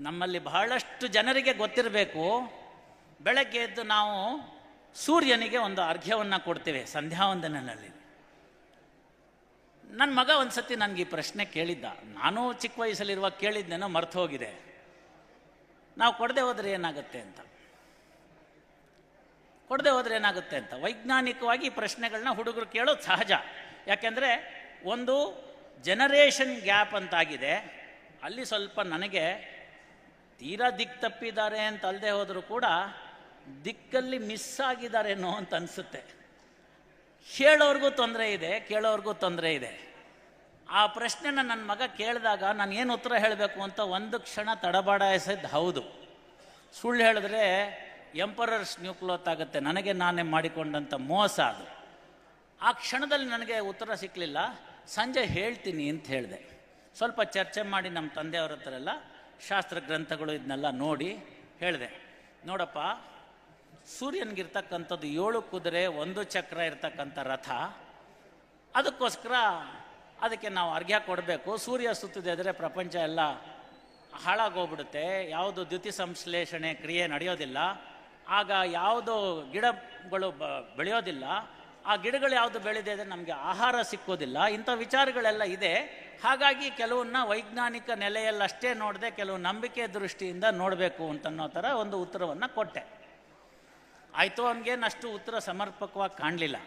ನಮ್ಮಲ್ಲಿ ಬಹಳಷ್ಟು ಜನರಿಗೆ ಗೊತ್ತಿರಬೇಕು. ಬೆಳಗ್ಗೆ ಎದ್ದು ನಾವು ಸೂರ್ಯನಿಗೆ ಒಂದು ಅರ್ಘ್ಯವನ್ನು ಕೊಡ್ತೇವೆ ಸಂಧ್ಯಾವಂದನಲ್ಲಿ ನನ್ನ ಮಗ ಒಂದು ಸತಿ ನನಗೆ ಈ ಪ್ರಶ್ನೆ ಕೇಳಿದ್ದ. ನಾನು ಚಿಕ್ಕ ವಯಸ್ಸಲ್ಲಿರುವ ಕೇಳಿದ್ದೇನೋ ಮರ್ತು ಹೋಗಿದೆ. ನಾವು ಕೊಡದೆ ಹೋದರೆ ಏನಾಗುತ್ತೆ ಅಂತ. ಕೊಡದೆ ಹೋದರೆ ಏನಾಗುತ್ತೆ ಅಂತ. ವೈಜ್ಞಾನಿಕವಾಗಿ ಈ ಪ್ರಶ್ನೆಗಳನ್ನ ಹುಡುಗರು ಕೇಳೋದು ಸಹಜ. ಯಾಕೆಂದರೆ ಒಂದು ಜನರೇಷನ್ ಗ್ಯಾಪ್ ಅಂತಾಗಿದೆ. ಅಲ್ಲಿ ಸ್ವಲ್ಪ ನನಗೆ ತೀರಾ ದಿಕ್ ತಪ್ಪಿದ್ದಾರೆ ಅಂತ ಅಲ್ಲದೆ ಹೋದರೂ ಕೂಡ ದಿಕ್ಕಲ್ಲಿ ಮಿಸ್ ಆಗಿದ್ದಾರೇನೋ ಅಂತ ಅನಿಸುತ್ತೆ. ಹೇಳೋರ್ಗೂ ತೊಂದರೆ ಇದೆ, ಕೇಳೋರ್ಗೂ ತೊಂದರೆ ಇದೆ. ಆ ಪ್ರಶ್ನೆನ ನನ್ನ ಮಗ ಕೇಳಿದಾಗ ನಾನು ಏನು ಉತ್ತರ ಹೇಳಬೇಕು ಅಂತ ಒಂದು ಕ್ಷಣ ತಡಬಾಡಿಸಿದ್ದು ಹೌದು. ಸುಳ್ಳು ಹೇಳಿದ್ರೆ ಎಂಪರರ್ಸ್ ನ್ಯೂಕ್ಲೋತ್ ಆಗುತ್ತೆ, ನನಗೆ ನಾನೇ ಮಾಡಿಕೊಂಡಂಥ ಮೋಸ ಅದು. ಆ ಕ್ಷಣದಲ್ಲಿ ನನಗೆ ಉತ್ತರ ಸಿಕ್ಕಲಿಲ್ಲ ಸಂಜೆ ಹೇಳ್ತೀನಿ ಅಂತ ಹೇಳಿದೆ. ಸ್ವಲ್ಪ ಚರ್ಚೆ ಮಾಡಿ ನಮ್ಮ ತಂದೆಯವ್ರ ಹತ್ರ ಎಲ್ಲ ಶಾಸ್ತ್ರ ಗ್ರಂಥಗಳು ಇದನ್ನೆಲ್ಲ ನೋಡಿ ಹೇಳಿದೆ. ನೋಡಪ್ಪ, ಸೂರ್ಯನಿಗಿರ್ತಕ್ಕಂಥದ್ದು ಏಳು ಕುದುರೆ, ಒಂದು ಚಕ್ರ ಇರ್ತಕ್ಕಂಥ ರಥ. ಅದಕ್ಕೋಸ್ಕರ ಅದಕ್ಕೆ ನಾವು ಅರ್ಘ್ಯ ಕೊಡಬೇಕು. ಸೂರ್ಯ ಸುತ್ತಿದೆ ಅಂದರೆ ಪ್ರಪಂಚ ಎಲ್ಲ ಹಾಳಾಗೋಗ್ಬಿಡುತ್ತೆ. ಯಾವುದು ದ್ಯುತಿ ಸಂಶ್ಲೇಷಣೆ ಕ್ರಿಯೆ ನಡೆಯೋದಿಲ್ಲ. ಆಗ ಯಾವುದು ಗಿಡಗಳು ಬೆಳೆಯೋದಿಲ್ಲ. ಆ ಗಿಡಗಳು ಯಾವುದು ಬೆಳೆದಿದೆ ಅಂದರೆ ನಮಗೆ ಆಹಾರ ಸಿಕ್ಕೋದಿಲ್ಲ. ಇಂಥ ವಿಚಾರಗಳೆಲ್ಲ ಇದೆ. ಹಾಗಾಗಿ ಕೆಲವನ್ನ ವೈಜ್ಞಾನಿಕ ನೆಲೆಯಲ್ಲಷ್ಟೇ ನೋಡದೆ ಕೆಲವು ನಂಬಿಕೆ ದೃಷ್ಟಿಯಿಂದ ನೋಡಬೇಕು ಅಂತನ್ನೋ ಥರ ಒಂದು ಉತ್ತರವನ್ನು ಕೊಟ್ಟೆ. ಆಯಿತು, ಅವನಿಗೇನು ಅಷ್ಟು ಉತ್ತರ ಸಮರ್ಪಕವಾಗಿ ಕಾಣಲಿಲ್ಲ.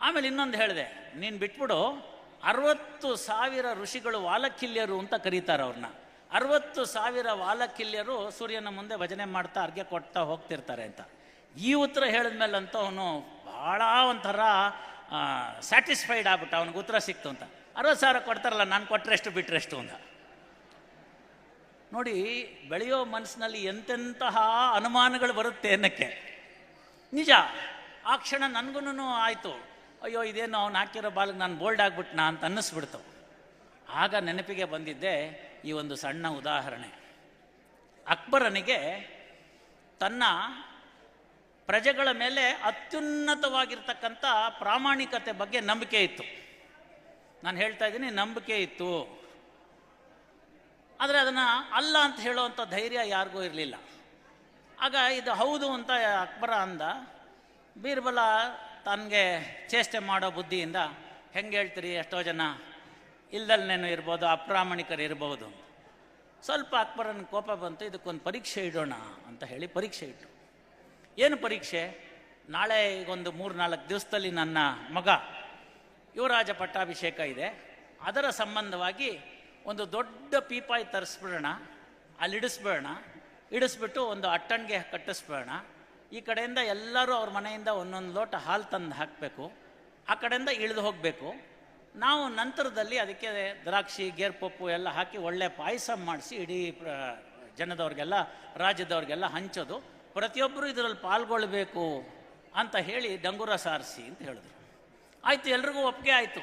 ಆಮೇಲೆ ಇನ್ನೊಂದು ಹೇಳಿದೆ, ನೀನು ಬಿಟ್ಬಿಡು, ಅರವತ್ತು ಸಾವಿರ ಋಷಿಗಳು ವಾಲಕಿಲ್ಯರು ಅಂತ ಕರೀತಾರೆ ಅವ್ರನ್ನ ಅರವತ್ತು ಸಾವಿರ ವಾಲಕಿಲ್ಯರು ಸೂರ್ಯನ ಮುಂದೆ ಭಜನೆ ಮಾಡ್ತಾ ಅರ್ಗೆ ಕೊಡ್ತಾ ಹೋಗ್ತಿರ್ತಾರೆ ಅಂತ. ಈ ಉತ್ತರ ಹೇಳಿದ್ಮೇಲಂತೂ ಅವನು ಭಾಳ ಒಂಥರ ಸ್ಯಾಟಿಸ್ಫೈಡ್ ಆಗ್ಬಿಟ್ಟ. ಅವನಿಗೆ ಉತ್ತರ ಸಿಕ್ತು ಅಂತ. ಅರವತ್ತು ಸಾವಿರ ಕೊಡ್ತಾರಲ್ಲ, ನಾನು ಕೊಟ್ಟರೆಷ್ಟು ಬಿಟ್ಟರೆಷ್ಟು ಅಂತ. ನೋಡಿ, ಬೆಳೆಯೋ ಮನಸ್ಸಿನಲ್ಲಿ ಎಂತೆಂತಹ ಅನುಮಾನಗಳು ಬರುತ್ತೆ ಅನ್ನಕ್ಕೆ. ನಿಜ, ಆ ಕ್ಷಣ ನನಗೂ ಆಯಿತು. ಅಯ್ಯೋ, ಇದೇನು ಅವ್ನು ಹಾಕಿರೋ ಬಾಲ್ಗೆ ನಾನು ಬೋಲ್ಡ್ ಆಗ್ಬಿಟ್ನಾ ಅಂತ ಅನ್ನಿಸ್ಬಿಡ್ತು. ಆಗ ನೆನಪಿಗೆ ಬಂದಿದ್ದೆ ಈ ಒಂದು ಸಣ್ಣ ಉದಾಹರಣೆ. ಅಕ್ಬರನಿಗೆ ತನ್ನ ಪ್ರಜೆಗಳ ಮೇಲೆ ಅತ್ಯುನ್ನತವಾಗಿರ್ತಕ್ಕಂಥ ಪ್ರಾಮಾಣಿಕತೆ ಬಗ್ಗೆ ನಂಬಿಕೆ ಇತ್ತು. ನಾನು ಹೇಳ್ತಾ ಇದ್ದೀನಿ, ನಂಬಿಕೆ ಇತ್ತು. ಆದರೆ ಅದನ್ನು ಅಲ್ಲ ಅಂತ ಹೇಳುವಂಥ ಧೈರ್ಯ ಯಾರಿಗೂ ಇರಲಿಲ್ಲ. ಆಗ ಇದು ಹೌದು ಅಂತ ಅಕ್ಬರ ಅಂದ. ಬೀರ್ಬಲ ತನಗೆ ಚೇಷ್ಟೆ ಮಾಡೋ ಬುದ್ಧಿಯಿಂದ, ಹೆಂಗೆ ಹೇಳ್ತೀರಿ, ಎಷ್ಟೋ ಜನ ಇಲ್ದಲ್ನೇನು ಇರ್ಬೋದು, ಅಪ್ರಾಮಾಣಿಕರು ಇರಬಹುದು ಸ್ವಲ್ಪ ಅಕ್ಬರನ ಕೋಪ ಬಂತು, ಇದಕ್ಕೊಂದು ಪರೀಕ್ಷೆ ಇಡೋಣ ಅಂತ ಹೇಳಿ ಪರೀಕ್ಷೆ ಇಟ್ಟು ಏನು ಪರೀಕ್ಷೆ? ನಾಳೆ ಈಗೊಂದು ಮೂರು ನಾಲ್ಕು ದಿವಸದಲ್ಲಿ ನನ್ನ ಮಗ ಯುವರಾಜ ಪಟ್ಟಾಭಿಷೇಕ ಇದೆ. ಅದರ ಸಂಬಂಧವಾಗಿ ಒಂದು ದೊಡ್ಡ ಪೀಪಾಯಿ ತರಿಸ್ಬಿಡೋಣ, ಅಲ್ಲಿ ಇಡಿಸ್ಬೇಡ ಇಡಿಸ್ಬಿಟ್ಟು ಒಂದು ಅಟ್ಟಣಿಗೆ ಕಟ್ಟಿಸ್ಬೇಡ ಈ ಕಡೆಯಿಂದ ಎಲ್ಲರೂ ಅವ್ರ ಮನೆಯಿಂದ ಒಂದೊಂದು ಲೋಟ ಹಾಲು ತಂದು ಹಾಕಬೇಕು. ಆ ಕಡೆಯಿಂದ ಇಳಿದು ಹೋಗಬೇಕು. ನಾವು ನಂತರದಲ್ಲಿ ಅದಕ್ಕೆ ದ್ರಾಕ್ಷಿ, ಗೇರ್ಪಪ್ಪು ಎಲ್ಲ ಹಾಕಿ ಒಳ್ಳೆ ಪಾಯಸ ಮಾಡಿಸಿ ಇಡೀ ಜನದವ್ರಿಗೆಲ್ಲ, ರಾಜ್ಯದವ್ರಿಗೆಲ್ಲ ಹಂಚೋದು. ಪ್ರತಿಯೊಬ್ಬರು ಇದರಲ್ಲಿ ಪಾಲ್ಗೊಳ್ಬೇಕು ಅಂತ ಹೇಳಿ ಡಂಗುರ ಸಾರಿಸಿ ಅಂತ ಹೇಳಿದ್ರು. ಆಯಿತು, ಎಲ್ರಿಗೂ ಒಪ್ಪಿಗೆ ಆಯಿತು.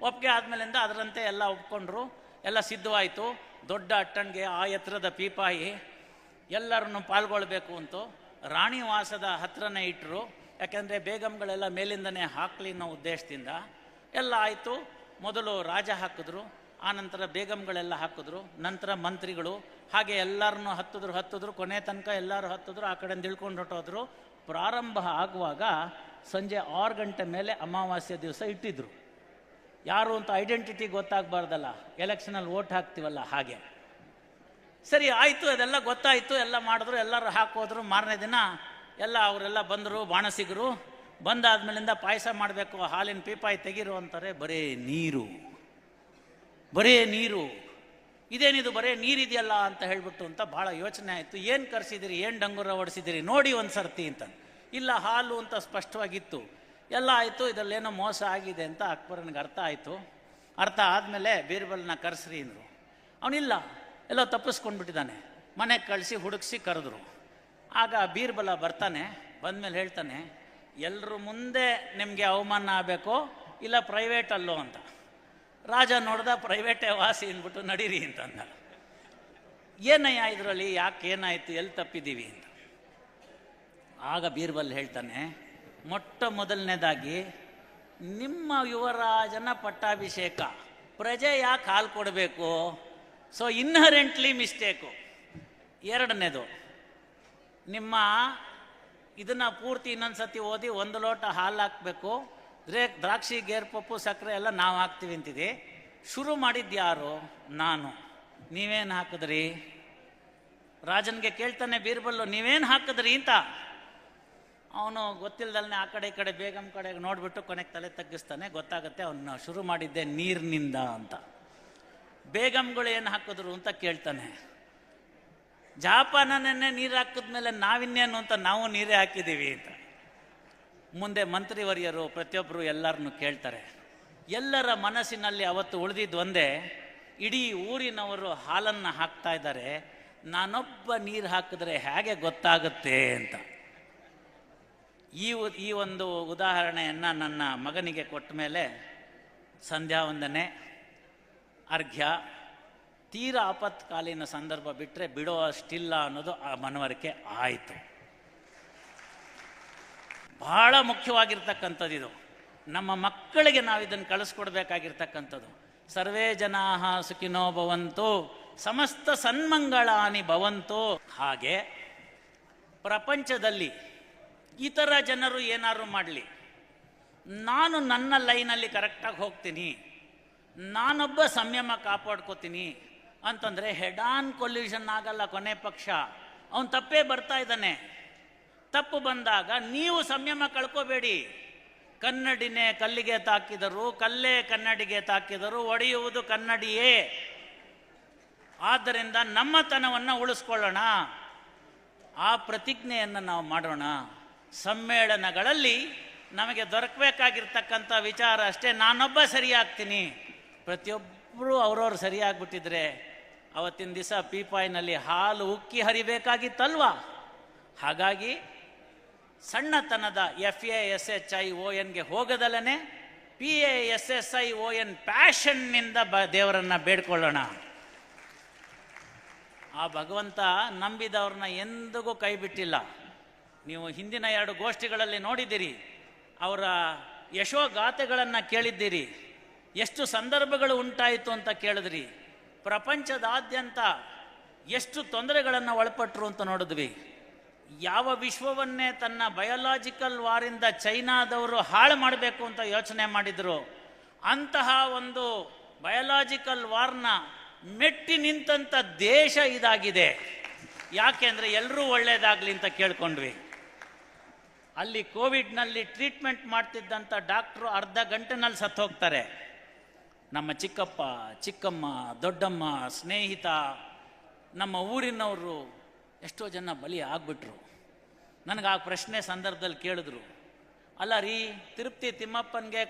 ಒಪ್ಪಿಗೆ ಆದಮೇಲಿಂದ ಅದರಂತೆ ಎಲ್ಲ ಒಪ್ಕೊಂಡ್ರು. ಎಲ್ಲ ಸಿದ್ಧವಾಯಿತು. ದೊಡ್ಡ ಅಟ್ಟಣಿಗೆ ಆ ಎತ್ತರದ ಪೀಪಾಯಿ, ಎಲ್ಲರನ್ನು ಪಾಲ್ಗೊಳ್ಬೇಕು ಅಂತ ರಾಣಿ ವಾಸದ ಹತ್ರನೇ ಇಟ್ಟರು ಯಾಕೆಂದರೆ ಬೇಗಂಗಳೆಲ್ಲ ಮೇಲಿಂದನೇ ಹಾಕಲಿ ಅನ್ನೋ ಉದ್ದೇಶದಿಂದ ಎಲ್ಲ ಆಯಿತು. ಮೊದಲು ರಾಜ ಹಾಕಿದ್ರು. ಆನಂತರ ಬೇಗಂಗಳೆಲ್ಲ ಹಾಕಿದ್ರು, ನಂತರ ಮಂತ್ರಿಗಳು, ಹಾಗೆ ಎಲ್ಲರನ್ನು ಹತ್ತಿದ್ರು ಹತ್ತಿದ್ರು, ಕೊನೆ ತನಕ ಎಲ್ಲರೂ ಹತ್ತಿದ್ರು, ಆ ಕಡೆಯಿಂದ ತಿಳ್ಕೊಂಡು ಹೊಟ್ಟೋದ್ರು ಪ್ರಾರಂಭ ಆಗುವಾಗ ಸಂಜೆ ಆರು ಗಂಟೆ ಮೇಲೆ ಅಮಾವಾಸ್ಯೆ ದಿವಸ ಇಟ್ಟಿದ್ರು. ಯಾರು ಅಂತ ಐಡೆಂಟಿಟಿ ಗೊತ್ತಾಗಬಾರ್ದಲ್ಲ ಎಲೆಕ್ಷನಲ್ಲಿ ಓಟ್ ಹಾಕ್ತೀವಲ್ಲ ಹಾಗೆ. ಸರಿ, ಆಯಿತು, ಅದೆಲ್ಲ ಗೊತ್ತಾಯಿತು, ಎಲ್ಲ ಮಾಡಿದ್ರು, ಎಲ್ಲರೂ ಹಾಕೋದ್ರು. ಮಾರನೇ ದಿನ ಎಲ್ಲ ಅವರೆಲ್ಲ ಬಂದರು, ಬಾಣಸಿಗರು. ಬಂದಾದ್ಮೇಲಿಂದ ಪಾಯಸ ಮಾಡಬೇಕು, ಹಾಲಿನ ಪೀಪಾಯಿ ತೆಗೀರು ಅಂತಾರೆ, ಬರೇ ನೀರು. ಬರೇ ನೀರು. ಇದೇನಿದು ಬರೇ ನೀರಿದೆಯಲ್ಲ ಅಂತ ಹೇಳ್ಬಿಟ್ಟು ಅಂತ ಭಾಳ ಯೋಚನೆ ಆಯಿತು. ಏನು ಕರೆಸಿದಿರಿ? ಏನು ಡಂಗುರ ಹೊಡೆಸಿದಿರಿ? ನೋಡಿ ಒಂದು ಸರ್ತಿ ಅಂತ. ಇಲ್ಲ, ಹಾಲು ಅಂತ ಸ್ಪಷ್ಟವಾಗಿತ್ತು. ಎಲ್ಲ ಆಯಿತು, ಇದರಲ್ಲೇನೋ ಮೋಸ ಆಗಿದೆ ಅಂತ ಅಕ್ಬರನಿಗೆ ಅರ್ಥ ಆಯಿತು. ಅರ್ಥ ಆದಮೇಲೆ ಬೀರ್ಬಲ್ನ ಕರೆಸ್ರಿ ಅಂದರು. ಅವನಿಲ್ಲ, ಎಲ್ಲೋ ತಪ್ಪಿಸ್ಕೊಂಡ್ಬಿಟ್ಟಿದ್ದಾನೆ. ಮನೆಗೆ ಕಳಿಸಿ, ಹುಡುಕಿಸಿ ಕರೆದ್ರು. ಆಗ ಬೀರ್ಬಲ ಬರ್ತಾನೆ, ಬಂದಮೇಲೆ ಹೇಳ್ತಾನೆ ಎಲ್ಲರ ಮುಂದೆ ನಿಮಗೆ ಅವಮಾನ ಆಗಬೇಕು, ಇಲ್ಲ ಪ್ರೈವೇಟ್ ಅಲ್ಲೋ ಅಂತ. ರಾಜ ನೋಡ್ದ ಪ್ರೈವೇಟೇ ವಾಸಿ ಅಂದ್ಬಿಟ್ಟು ನಡೀರಿ ಅಂತಂದ. ಏನಯ್ಯ ಇದರಲ್ಲಿ? ಯಾಕೆ ಏನಾಯಿತು? ಎಲ್ಲಿ ತಪ್ಪಿದ್ದೀವಿ ಅಂತ. ಆಗ ಬೀರ್ಬಲ್ ಹೇಳ್ತಾನೆ, ಮೊಟ್ಟ ಮೊದಲನೇದಾಗಿ ನಿಮ್ಮ ಯುವರಾಜನ ಪಟ್ಟಾಭಿಷೇಕ. ಪ್ರಜೆ ಯಾಕೆ ಹಾಲು ಕೊಡಬೇಕು? ಸೊ ಇನ್ಹರೆಂಟ್ಲಿ ಮಿಸ್ಟೇಕು ಎರಡನೇದು, ನಿಮ್ಮ ಇದನ್ನ ಪೂರ್ತಿ ಇನ್ನೊಂದ್ಸತಿ ಓದಿ ಒಂದು ಲೋಟ ಹಾಲು ಹಾಕಬೇಕು. ದ್ರೇ ದ್ರಾಕ್ಷಿ ಗೇರ್ಪಪ್ಪು ಸಕ್ಕರೆ ಎಲ್ಲ ನಾವು ಹಾಕ್ತೀವಿ ಅಂತಿದೆ. ಶುರು ಮಾಡಿದ್ದು ಯಾರು? ನಾನು. ನೀವೇನು ಹಾಕಿದ್ರಿ? ರಾಜನಿಗೆ ಕೇಳ್ತಾನೆ ಬೀರ್ಬಲ್ಲು, ನೀವೇನು ಹಾಕಿದ್ರಿ ಅಂತ. ಅವನು ಗೊತ್ತಿಲ್ಲದಲ್ಲೇ ಆ ಕಡೆ ಈ ಕಡೆ ಬೇಗಮ್ ಕಡೆಗೆ ನೋಡಿಬಿಟ್ಟು ಕೊನೆಗೆ ತಲೆ ತಗ್ಗಿಸ್ತಾನೆ, ಗೊತ್ತಾಗುತ್ತೆ ಅವನು ಶುರು ಮಾಡಿದ್ದೆ ನೀರಿನಿಂದ ಅಂತ. ಬೇಗಂಗಳು ಏನು ಹಾಕಿದ್ರು ಅಂತ ಕೇಳ್ತಾನೆ. ಜಾಪಾನನ್ನೇ ನೀರು ಹಾಕಿದ್ಮೇಲೆ ನಾವಿನ್ನೇನು ಅಂತ ನಾವು ನೀರೇ ಹಾಕಿದ್ದೀವಿ ಅಂತ. ಮುಂದೆ ಮಂತ್ರಿವರ್ಯರು ಪ್ರತಿಯೊಬ್ಬರು ಎಲ್ಲರನ್ನು ಕೇಳ್ತಾರೆ. ಎಲ್ಲರ ಮನಸ್ಸಿನಲ್ಲಿ ಅವತ್ತು ಉಳಿದಿದ್ದು ಒಂದೇ, ಇಡೀ ಊರಿನವರು ಹಾಲನ್ನು ಹಾಕ್ತಾ ಇದ್ದಾರೆ. ನಾನೊಬ್ಬ ನೀರು ಹಾಕಿದ್ರೆ ಹೇಗೆ ಗೊತ್ತಾಗುತ್ತೆ ಅಂತ. ಈ ಈ ಒಂದು ಉದಾಹರಣೆಯನ್ನು ನನ್ನ ಮಗನಿಗೆ ಕೊಟ್ಟ ಮೇಲೆ ಸಂಧ್ಯಾ ವಂದನೆ, ಅರ್ಘ್ಯ, ತೀರಾ ಆಪತ್ಕಾಲೀನ ಸಂದರ್ಭ ಬಿಟ್ಟರೆ ಬಿಡೋ ಅಷ್ಟಿಲ್ಲ ಅನ್ನೋದು ಆ ಮನವರಿಕೆ ಆಯಿತು. ಬಹಳ ಮುಖ್ಯವಾಗಿರ್ತಕ್ಕಂಥದ್ದು ಇದು ನಮ್ಮ ಮಕ್ಕಳಿಗೆ ನಾವು ಇದನ್ನು ಕಳಿಸ್ಕೊಡ್ಬೇಕಾಗಿರ್ತಕ್ಕಂಥದ್ದು. ಸರ್ವೇ ಜನಾ ಸುಖಿನೋ ಭವಂತು, ಸಮಸ್ತ ಸನ್ಮಂಗಳಾನಿ ಭವಂತು. ಹಾಗೆ ಪ್ರಪಂಚದಲ್ಲಿ ಇತರ ಜನರು ಏನಾದರೂ ಮಾಡಲಿ. ನಾನು ನನ್ನ ಲೈನಲ್ಲಿ ಕರೆಕ್ಟಾಗಿ ಹೋಗ್ತೀನಿ. ನಾನೊಬ್ಬ ಸಂಯಮ ಕಾಪಾಡ್ಕೋತೀನಿ ಅಂತಂದರೆ ಹೆಡ್ ಆನ್ ಕೊಲ್ಯೂಷನ್ ಆಗಲ್ಲ ಕೊನೆ ಪಕ್ಷ. ಅವನು ತಪ್ಪೇ ಬರ್ತಾ ಇದ್ದಾನೆ. ತಪ್ಪು ಬಂದಾಗ ನೀವು ಸಂಯಮ ಕಳ್ಕೋಬೇಡಿ. ಕನ್ನಡಿನೇ ಕಲ್ಲಿಗೆ ತಾಕಿದರು, ಕಲ್ಲೇ ಕನ್ನಡಿಗೆ ತಾಕಿದರು ಒಡೆಯುವುದು ಕನ್ನಡಿಯೇ. ಆದ್ದರಿಂದ ನಮ್ಮತನವನ್ನು ಉಳಿಸ್ಕೊಳ್ಳೋಣ. ಆ ಪ್ರತಿಜ್ಞೆಯನ್ನು ನಾವು ಮಾಡೋಣ. ಸಮ್ಮೇಳನಗಳಲ್ಲಿ ನಮಗೆ ದೊರಕಬೇಕಾಗಿರ್ತಕ್ಕಂಥ ವಿಚಾರ ಅಷ್ಟೇ. ನಾನೊಬ್ಬ ಸರಿಯಾಗ್ತೀನಿ. ಪ್ರತಿಯೊಬ್ಬರೂ ಅವ್ರವ್ರು ಸರಿಯಾಗ್ಬಿಟ್ಟಿದ್ರೆ ಅವತ್ತಿನ ದಿವಸ ಪೀಪಾಯಿನಲ್ಲಿ ಹಾಲು ಉಕ್ಕಿ ಹರಿಬೇಕಾಗಿತ್ತಲ್ವ? ಹಾಗಾಗಿ ಸಣ್ಣತನದ F A S H I O ಎನ್ಗೆ ಹೋಗದಲ್ಲೇ P A S S I O N ಪ್ಯಾಷನ್ನಿಂದ ಬ ದೇವರನ್ನ ಬೇಡ್ಕೊಳ್ಳೋಣ. ಆ ಭಗವಂತ ನಂಬಿದವ್ರನ್ನ ಎಂದಿಗೂ ಕೈ ಬಿಟ್ಟಿಲ್ಲ. ನೀವು ಹಿಂದಿನ ಎರಡು ಗೋಷ್ಠಿಗಳಲ್ಲಿ ನೋಡಿದ್ದೀರಿ, ಅವರ ಯಶೋಗಾಥೆಗಳನ್ನು ಕೇಳಿದ್ದೀರಿ, ಎಷ್ಟು ಸಂದರ್ಭಗಳು ಉಂಟಾಯಿತು ಅಂತ ಕೇಳಿದ್ರಿ, ಪ್ರಪಂಚದಾದ್ಯಂತ ಎಷ್ಟು ತೊಂದರೆಗಳನ್ನು ಒಳಪಟ್ಟರು ಅಂತ ನೋಡಿದ್ವಿ. ಯಾವ ವಿಶ್ವವನ್ನೇ ತನ್ನ ಬಯೋಲಾಜಿಕಲ್ ವಾರಿಂದ ಚೈನಾದವರು ಹಾಳು ಮಾಡಬೇಕು ಅಂತ ಯೋಚನೆ ಮಾಡಿದ್ರು, ಅಂತಹ ಒಂದು ಬಯೋಲಾಜಿಕಲ್ ವಾರ್ನ ಮೆಟ್ಟಿ ನಿಂತಂಥ ದೇಶ ಇದಾಗಿದೆ. ಯಾಕೆಂದರೆ ಎಲ್ಲರೂ ಒಳ್ಳೆಯದಾಗಲಿ ಅಂತ ಕೇಳ್ಕೊಂಡ್ವಿ. ಅಲ್ಲಿ ಕೋವಿಡ್ನಲ್ಲಿ ಟ್ರೀಟ್ಮೆಂಟ್ ಮಾಡ್ತಿದ್ದಂಥ ಡಾಕ್ಟ್ರು ಅರ್ಧ ಗಂಟೆನಲ್ಲಿ ಸತ್ತು ಹೋಗ್ತಾರೆ ನಮ್ಮ ಚಿಕ್ಕಪ್ಪ, ಚಿಕ್ಕಮ್ಮ, ದೊಡ್ಡಮ್ಮ, ಸ್ನೇಹಿತ, ನಮ್ಮ ಊರಿನವರು ಎಷ್ಟೋ ಜನ ಬಲಿ ಆಗ್ಬಿಟ್ರು. ನನಗೆ ಆ ಪ್ರಶ್ನೆ ಸಂದರ್ಭದಲ್ಲಿ ಕೇಳಿದ್ರು ಅಲ್ಲ ರೀ ತಿರುಪ್ತಿ ತಿಮ್ಮಪ್ಪನಿಗೆ